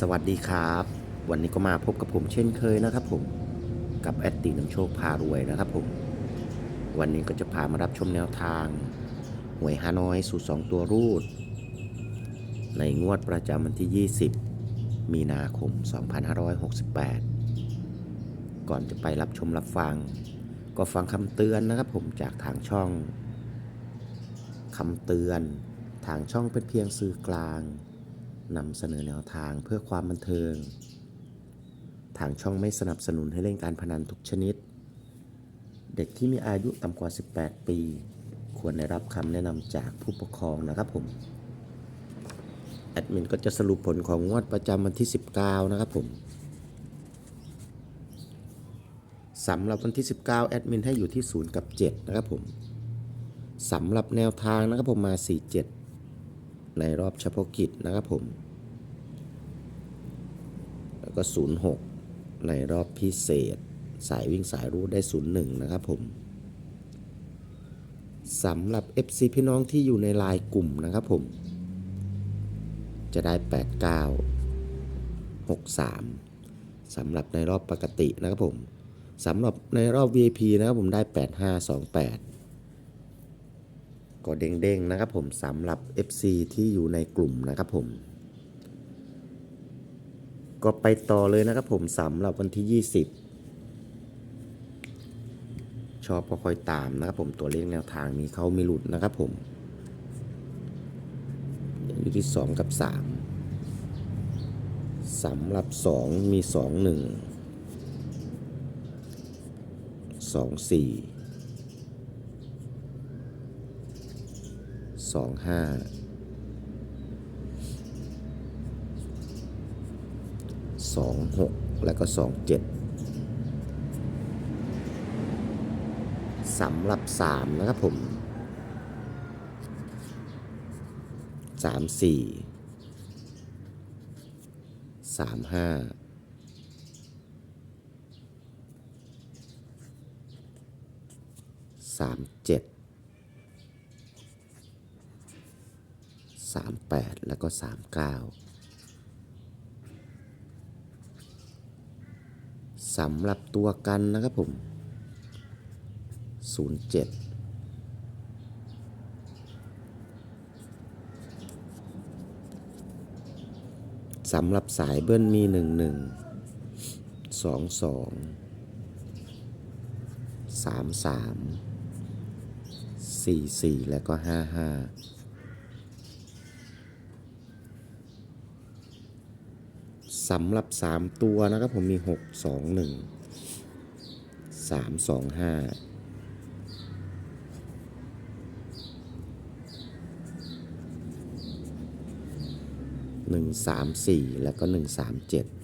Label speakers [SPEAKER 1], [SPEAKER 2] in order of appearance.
[SPEAKER 1] สวัสดีครับ วันนี้ก็มาพบกับผมเช่นเคยนะครับผมกับแอดตีน้ำโชคพารวยนะครับผม วันนี้ก็จะพามารับชมแนวทาง หวยฮานอยสูตร 2 ตัวรูด ในงวดประจำวันที่ 20 มีนาคม 2568 ก่อนจะไปรับชมรับฟัง ก็ฟังคำเตือนนะครับผมจากทางช่องคำเตือน ทางช่องเป็นเพียงสื่อกลาง นำเสนอแนวทางเพื่อความบันเทิง ทางช่องไม่สนับสนุนให้เล่นการพนันทุกชนิด เด็กที่มีอายุต่ำกว่า 18 ปี ควรได้รับคำแนะนำจากผู้ปกครองนะครับผม แอดมินก็จะสรุปผลของงวดประจำวันที่ 19 นะครับผมสำหรับวันที่ 19 แอดมินให้อยู่ที่ 0 กับ 7 นะครับผมสำหรับแนวทางนะครับผมมา 47 ในรอบเฉพาะกิจนะครับผม ก็ 06 ในรอบพิเศษ สายวิ่งสายรูดได้ 01 นะครับผมสำหรับ FC พี่น้องที่อยู่ในลน์กลุ่มนะครับผม จะได้ 89 63สำหรับในรอบปกตินะครับผมสำหรับในรอบ VIP นะครับผมได้ 8528 ก็เด้งๆนะครับผมสำหรับ FC ที่อยู่ในกลุ่มนะครับผม ก็ไปต่อเลยนะครับผมสำหรับวันที่ 20 ชอบก็คอยตามนะครับผมตัวเลขแนวทางมีเข้ามีหลุดนะครับผม อยู่ที่ 2 กับ 3สำหรับ 2 มี 2 1 2 4สอ งห้าสองหกแล้วก็สองเจ็ดสำหรับสามนะครับผมสามสี่สามห้าสามเจ็ด38แล้วก็39 สำหรับตัวกันนะครับผม 07สำหรับสายเบิ้ลมี 11 22 33 44 แล้วก็ 55 สำหรับ 3 ตัวนะครับผมมี 6 2 1 3 2 5 1 3 4 แล้วก็ 1 3 7